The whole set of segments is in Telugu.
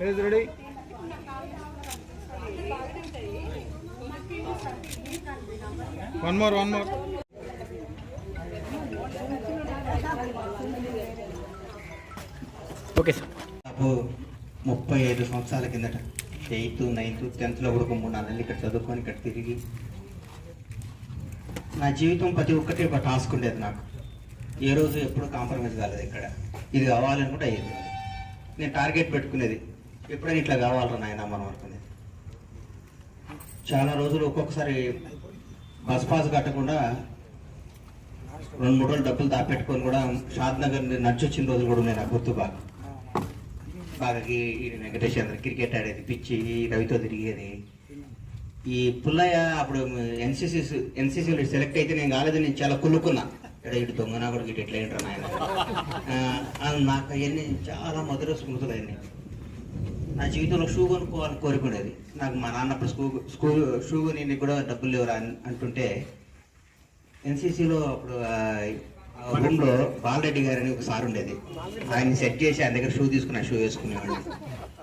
One more, one more. Okay, sir. నాకు ముప్పై ఐదు సంవత్సరాల కిందట ఎయిత్ నైన్త్ టెన్త్లో కూడా ఒక మూడు నాలుగు నెలలు ఇక్కడ చదువుకొని ఇక్కడ తిరిగి నా జీవితం ప్రతి ఒక్కటి ఒక టాస్క్ ఉండేది నాకు ఏ రోజు ఎప్పుడు కాంప్రమైజ్ కాలేదు ఇక్కడ ఇది కావాలనుకుంటే అయ్యేది నేను టార్గెట్ పెట్టుకునేది ఎప్పుడైనా ఇట్లా కావాలరా నాయన మనం అనుకునేది? చాలా రోజులు ఒక్కొక్కసారి బస్ పాస్ కట్టకుండా రెండు మూడు రోజులు డబ్బులు దాపెట్టుకొని కూడా షాద్ నగర్ నడిచొచ్చిన రోజులు కూడా ఉన్నాయి నాకు గుర్తు బాగా. బాగా ఈ- వెంకటేష్ చంద్ర క్రికెట్ ఆడేది పిచ్చి రవితో తిరిగేది. ఈ పుల్లయ్య అప్పుడు ఎన్సీసీ ఎన్సీసీలో సెలెక్ట్ అయితే నేను కాలేదు నేను చాలా కుళ్ళుకున్నా. ఇక్కడ ఇటు దొంగనా కూడా ఇటు ఎట్లా ఏంటారు నాయన? నాకు అవన్నీ చాలా మధుర స్మృతులు అయినాయి నా జీవితంలో షూ కొనుక్కోవాలని కోరుకునేది. నాకు మా నాన్న అప్పుడు స్కూ స్కూల్ షూ కొని కూడా డబ్బులు లేవురా అని అంటుంటే ఎన్సీసీలో అప్పుడు రూమ్లో బాలరెడ్డి గారు అని ఒక సార్ ఉండేది. ఆయన సెట్ చేసి ఆయన దగ్గర షూ తీసుకున్నా షూ వేసుకునేవాడు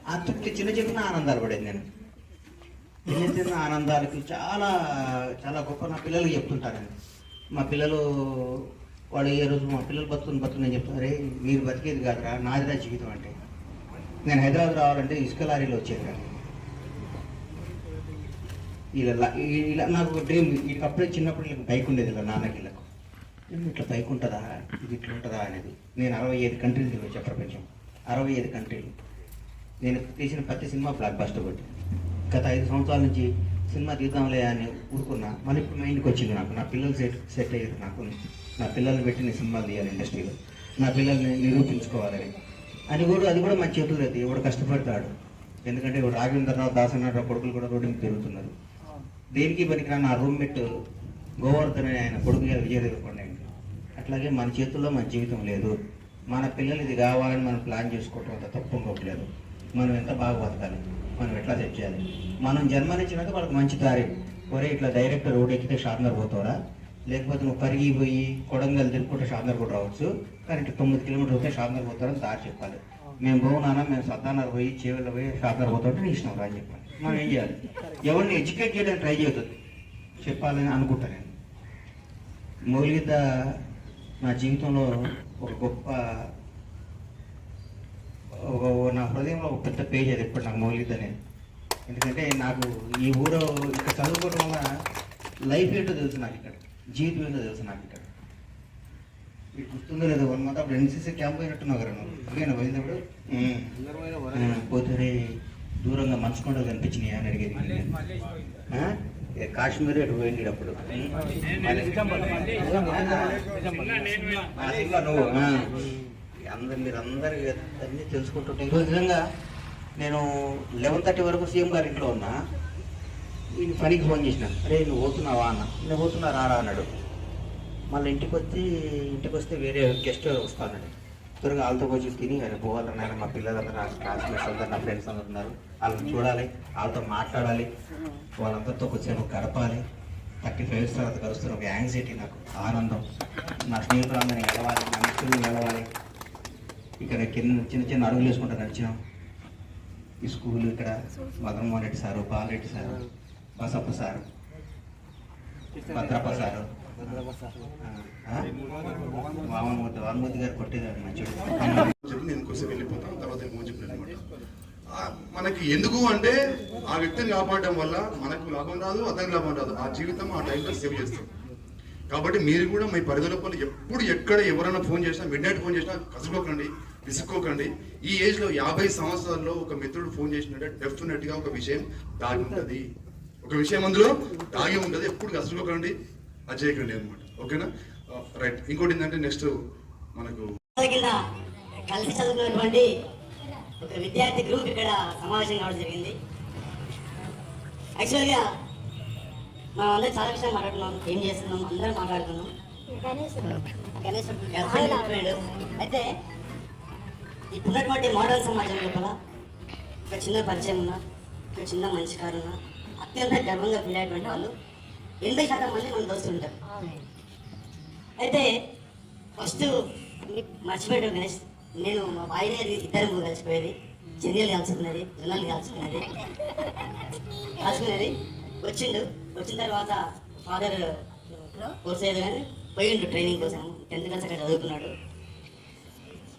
ఆ తృప్తి చిన్న చిన్న ఆనందాలు పడేది నేను. చిన్న చిన్న ఆనందాలకి చాలా చాలా గొప్ప నా పిల్లలు చెప్తుంటాను మా పిల్లలు వాడు ఏ రోజు మా పిల్లలు బతుకుని బతుకుని నేను మీరు బతికేది కాదురా నాదిరా జీవితం అంటే. నేను హైదరాబాద్ రావాలంటే ఇసుక లారీలో వచ్చేసాను ఇలా ఇలా నాకు డ్రీమ్ అప్పుడే చిన్నప్పుడు ఇలా బైక్ ఉండేది ఇలా నాన్నకి వీళ్ళకు ఇట్లా బైక్ ఉంటుందా? ఇది ఇట్లా ఉంటుందా? అనేది. నేను అరవై ఐదు కంట్రీలు తిరిగి ప్రపంచం. అరవై ఐదు కంట్రీలు నేను తీసిన ప్రతి సినిమా బ్లాక్ బస్టర్ కొట్టి గత ఐదు సంవత్సరాల నుంచి సినిమా తీద్దాంలే అని ఊరుకున్నా. మళ్ళీ ఇప్పుడు మైండ్కి వచ్చింది నాకు. నా పిల్లలు సెట్ సెట్ అయ్యారు నాకు. నా పిల్లల్ని పెట్టి నేను సినిమాలు తీయాలి ఇండస్ట్రీలో. నా పిల్లల్ని నిరూపించుకోవాలని. అని కూడా అది కూడా మన చేతులు లేదు ఎవడు కష్టపడతాడు. ఎందుకంటే ఇప్పుడు రాఘవేంద్రరావు దాసనారావు కొడుకులు కూడా రోడ్డు మీద తిరుగుతున్నారు. దేనికి పనికిరా నా రూమ్మేట్ గోవర్ధన్ అని ఆయన కొడుకు గారు విజయదేవరకొండ అట్లాగే మన చేతుల్లో మన జీవితం లేదు. మన పిల్లలు ఇది కావాలని మనం ప్లాన్ చేసుకోవటం అంత తప్పు ఇంకోట్లేదు మనం ఎంత బాగా బతకాలి? మనం ఎట్లా సెట్ చేయాలి? మనం జన్మనిచ్చినాక వాళ్ళకి మంచి దారి ఒరే ఇట్లా డైరెక్ట్ రోడ్ ఎక్కితే షార్నర్ పోతారా? లేకపోతే నువ్వు పరిగిపోయి కొడంగల్ తిరుగుకుంటే షాందర్ కూడా రావచ్చు. కానీ తొమ్మిది కిలోమీటర్లు పోతే షాందర్ పోతారని దారి చెప్పాలి. మేము పోనానా మేము సత్తానర్ పోయి చేవెళ్ళ పోయి షాందర్ పోతుంటే నీ ఇష్టం రా చెప్పాలి. మనం ఏం చేయాలి? ఎవరిని ఎడ్యుకేట్ చేయడానికి ట్రై చేయొద్దు. చెప్పాలని అనుకుంటా నేను. మౌలికత నా జీవితంలో ఒక గొప్ప ఒక నా హృదయంలో ఒక పెద్ద పేజ్ అది ఎప్పుడు నాకు మౌలికత నేను ఎందుకంటే నాకు ఈ ఊరు ఇక్కడ చదువుకోవడం వల్ల లైఫ్ ఏంటో తెలుసు నాకు ఇక్కడ. జీవితం ఏంటో తెలుసు నాకు ఇక్కడ? మీకు గుర్తుందో లేదో వన్ మంత్ అప్పుడు ఎన్సీసీ క్యాంప్ అయినట్టున్నావు కదా నువ్వు అడిగాను పోయినప్పుడు పోతే దూరంగా మంచు కొండలు కనిపించినాయి అని అడిగేది కాశ్మీర్ ఎటు పోయింది అప్పుడు. నువ్వు. అందరు మీరు అందరు అన్ని తెలుసుకుంటుంటే ఈరోజు నిజంగా నేను లెవెన్ థర్టీ వరకు సీఎం గారి ఇంట్లో ఉన్నా. ఈయన పనికి ఫోన్ చేసిన అరే నువ్వు పోతున్నావా? అన్న. నేను పోతున్నా రారా అన్నాడు. మళ్ళీ ఇంటికి వచ్చి ఇంటికి వస్తే వేరే గెస్ట్ వస్తానండి. త్వరగా వాళ్ళతో కొంచెం తిని అరే పోవాలన్నా మా పిల్లలందరూ నా క్లాస్మేట్స్ అందరు నా ఫ్రెండ్స్ అందరు ఉన్నారు. వాళ్ళని చూడాలి వాళ్ళతో మాట్లాడాలి. వాళ్ళందరితో కొంచెం గడపాలి. థర్టీ ఫైవ్ ఇయర్స్ తర్వాత కలుస్తున్న ఒక యాంగ్జైటీ నాకు ఆనందం. నా స్నేహితులందరినీ గెలవాలి నా మిత్రుల్ని గెలవాలి ఇక్కడ కింద చిన్న చిన్న అడుగులు వేసుకుంటూ నడిచాం. ఈ స్కూల్ ఇక్కడ Madanmohan Reddy sir Balareddy sir. Basappa sir Bhadrappa sir Vamanmurthy Vamanmurthy garu కొట్టేదారు మంచిది చెప్పి నేను వెళ్ళిపోతాను తర్వాత ఏమో చెప్పాను అనమాట మనకి ఎందుకు అంటే ఆ వ్యక్తిని కాపాడడం వల్ల మనకు లాభం రాదు అతనికి లాభం రాదు. ఆ జీవితం ఆ టైంలో సేవ్ చేస్తాం కాబట్టి మీరు కూడా మీ పరిధి లోపల ఎప్పుడు ఎక్కడ ఎవరైనా ఫోన్ చేసినా మిడ్ నైట్ ఫోన్ చేసినా కసుకోకండి విసుక్కోకండి. ఈ ఏజ్లో యాభై సంవత్సరాల్లో ఒక మిత్రుడు ఫోన్ చేసినట్టే డెఫినెట్గా ఒక విషయం దాగి ఉంటది. ఒక విషయం అందులో దాగి ఉంటది ఎప్పుడు కసుకోకండి అది చేయకండి అనమాట ఓకేనా? రైట్. ఇంకోటి ఏంటంటే నెక్స్ట్ మనకు కలిసి చదువుకున్నటువంటి ఒక విద్యార్థి గ్రూప్ ఇక్కడ సమావేశం కావడం జరిగింది. యాక్చువల్గా మనం అందరం చాలా విషయాలు మాట్లాడుకున్నాం ఏం చేస్తున్నాం అందరం మాట్లాడుకున్నాం. గణేష్. అయితే ఇప్పుడున్నటువంటి మోడల్ సమాజం లోపల ఒక చిన్న పరిచయం ఉన్న ఒక చిన్న మంచి కారు ఉన్న అత్యంత గర్వంగా ఫీల్ అయినటువంటి వాళ్ళు ఎనభై శాతం మంది మన దోస్తులు ఉంటారు. అయితే ఫస్ట్ మర్చిపోయాడు గణేష్. నేను మా భార్య ఇద్దరు కలిసిపోయేది. చెన్నీళ్ళు కాల్చుకున్నది జొన్నలు కాల్చుకున్నది కలుసుకున్నది వచ్చిండు. వచ్చిన తర్వాత ఫాదర్ కోర్స్ అయ్యేది కానీ పోయిండు ట్రైనింగ్ కోసం. టెన్త్ క్లాస్ అక్కడ చదువుకున్నాడు.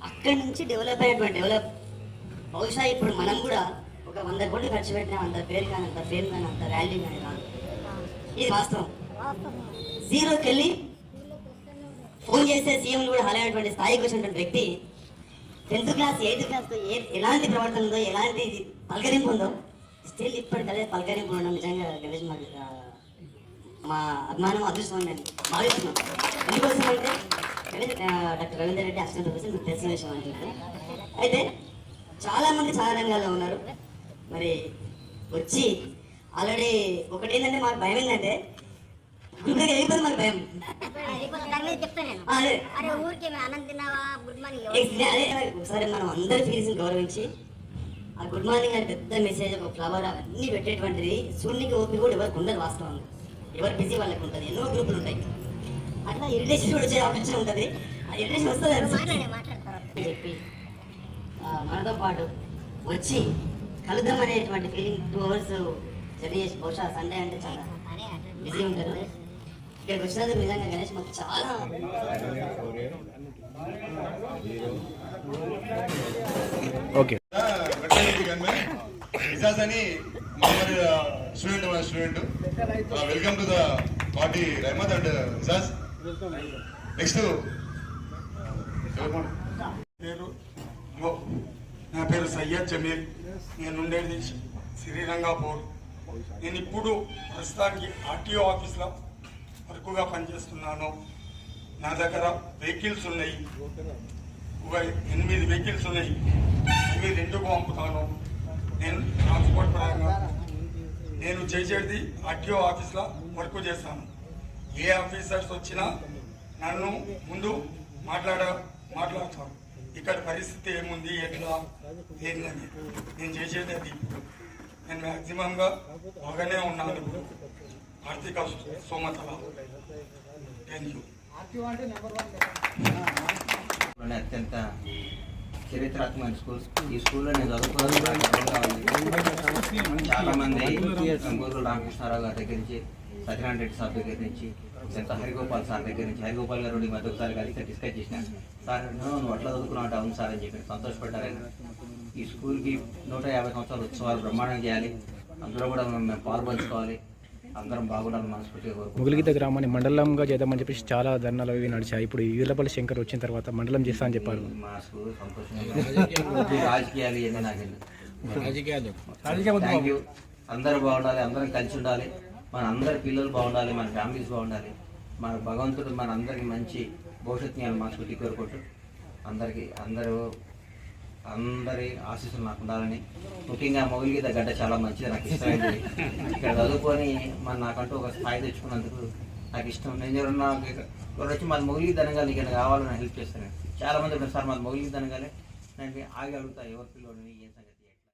అక్కడి నుంచి డెవలప్ అయినటువంటి డెవలప్ బహుశా ఇప్పుడు మనం కూడా ఒక వంద కోట్లు ఖర్చు పెట్టినా అంత పేరు కానీ అంత ఫేమ్ కానీ అంత వాల్యూ కానీ రాదు. ఇది వాస్తవం. జీరోకి వెళ్ళి ఫోన్ చేస్తే సీఎం కూడా హలైనటువంటి స్థాయికి వచ్చినటువంటి వ్యక్తి టెన్త్ క్లాస్ ఎయిత్ క్లాస్ ఏ ఎలాంటి ప్రవర్తన ఉందో ఎలాంటి పలకరింపు ఉందో స్టిల్ ఇప్పటికదే పలకరింపు ఉండడం నిజంగా గణేష్ మాకు మా అభిమానం అదృష్టం నేను భావిస్తున్నాం. ఎందుకోసం అంటే doctor Ravinder Reddy assistant professor మీకు తెలిసిన విషయం అంటే అయితే చాలా మంది చాలా రంగాల్లో ఉన్నారు. మరి వచ్చి ఆల్రెడీ ఒకటి ఏంటంటే మాకు భయం ఏంటంటే మాకు భయం. అదే. ఒకసారి మనం అందరి ఫీలింగ్స్ గౌరవించి ఆ గుడ్ మార్నింగ్ అని పెద్ద మెసేజ్ ఒక ఫ్లవర్ అన్ని పెట్టేటువంటిది శూన్యకి ఓపి కూడా ఎవరికి ఉండదు వాస్తవంగా. ఎవరు బిజీ వాళ్ళకి ఉంటుంది ఎన్నో గ్రూపులు ఉంటాయి. అట్లా ఇరిటేషన్ కూడా వచ్చే అవకాశం ఉంటుంది. ఆ ఇరిటేషన్ వస్తుంది చెప్పి మనతో పాటు వచ్చి కలుద్దాం అనేటువంటి ఫీలింగ్ టూ అవర్స్ జర్నీ చేసి బహుశా సండే అంటే చాలా బిజీ ఉంటారు. ఇక్కడికి వచ్చినందుకు నిజంగా గణేష్ మాకు చాలా ఓకే. అని స్టూడెంట్ మన student welcome to the party and next పేరు? నా పేరు సయ్యద్ జమీర్ నేను ఉండేది శ్రీరంగాపూర్. నేను ఇప్పుడు ప్రస్తుతానికి ఆర్టీఓ ఆఫీస్లో వర్కుగా పనిచేస్తున్నాను. నా దగ్గర వెహికల్స్ ఉన్నాయి. ఒక ఎనిమిది వెహికల్స్ ఉన్నాయి. ఇవి రెండుకు పంపుతాను. నేను ట్రాన్స్పోర్ట్ పరంగా నేను చేసేది ఆర్టీఓ ఆఫీస్లో వర్క్ చేస్తాను. ఏ ఆఫీసర్స్ వచ్చినా నన్ను ముందు మాట్లాడ మాట్లాడతాను ఇక్కడ పరిస్థితి ఏముంది ఎట్లా ఏందని నేను చేసేది అది నేను మ్యాక్సిమంగా బాగానే ఉన్నాను ఇప్పుడు. ఆర్థిక స్తోమతలో థ్యాంక్ యూ లోనే అత్యంత చరిత్రాత్మక స్కూల్ ఈ స్కూల్లో నేను ఉంది. చాలా మంది గంగూరు రామకృష్ణారావు గారి దగ్గర నుంచి సత్యనారాయణ రెడ్డి సార్ దగ్గర నుంచి ఎంత హరిగోపాల్ సార్ దగ్గర నుంచి హరిగోపాల్ గారు మధ్య ఒకసారి కలిసి డిస్కస్ చేసిన సార్ నువ్వు అట్లా చదువుకున్నావు అవును సార్ అని చెప్పి సంతోషపడ్డారు ఆయన. ఈ స్కూల్కి నూట యాభై సంవత్సరాల ఉత్సవాలు బ్రహ్మాండం చేయాలి. అందులో కూడా మేము మేము పాల్పంచుకోవాలి. అందరం బాగుండాలని మనస్ఫూర్తిగా కోరుకుంటున్నాం. ముగిలిగిద్ద గ్రామాన్ని మండలంగా చేద్దామని చెప్పేసి చాలా ధర్నాలు అవి నడిచాయి. ఇప్పుడు ఈర్లపల్లి శంకర్ వచ్చిన తర్వాత మండలం చేస్తా అని చెప్పారు. మా స్కూల్ సంతోషంగా ఉంది. రాజకీయాలు అందరూ బాగుండాలి అందరం కలిసి ఉండాలి. మన అందరి పిల్లలు బాగుండాలి మన ఫ్యామిలీస్ బాగుండాలి. మన భగవంతుడు మన అందరికి మంచి భవిష్యత్తు ఇవ్వాలి మనస్ఫూర్తి కోరుకుంటూ అందరికి అందరూ అందరి ఆశీస్సులు నాకు ఉండాలని. ముఖ్యంగా మొగిలిగీత గడ్డ చాలా మంచిది నాకు ఇష్టమైంది. ఇక్కడ చదువుకొని మన నాకంటూ ఒక స్థాయి తెచ్చుకున్నందుకు నాకు ఇష్టం. నేను ఎవరన్నా ఎవరు వచ్చి మాది మొగిలి దనగాలి నీకు కావాలని హెల్ప్ చేస్తాను చాలా మంది ఉన్నారు సార్ మాది మొగిలి దనగాలే నేను ఆగి అడుగుతా ఎవరి పిల్లలు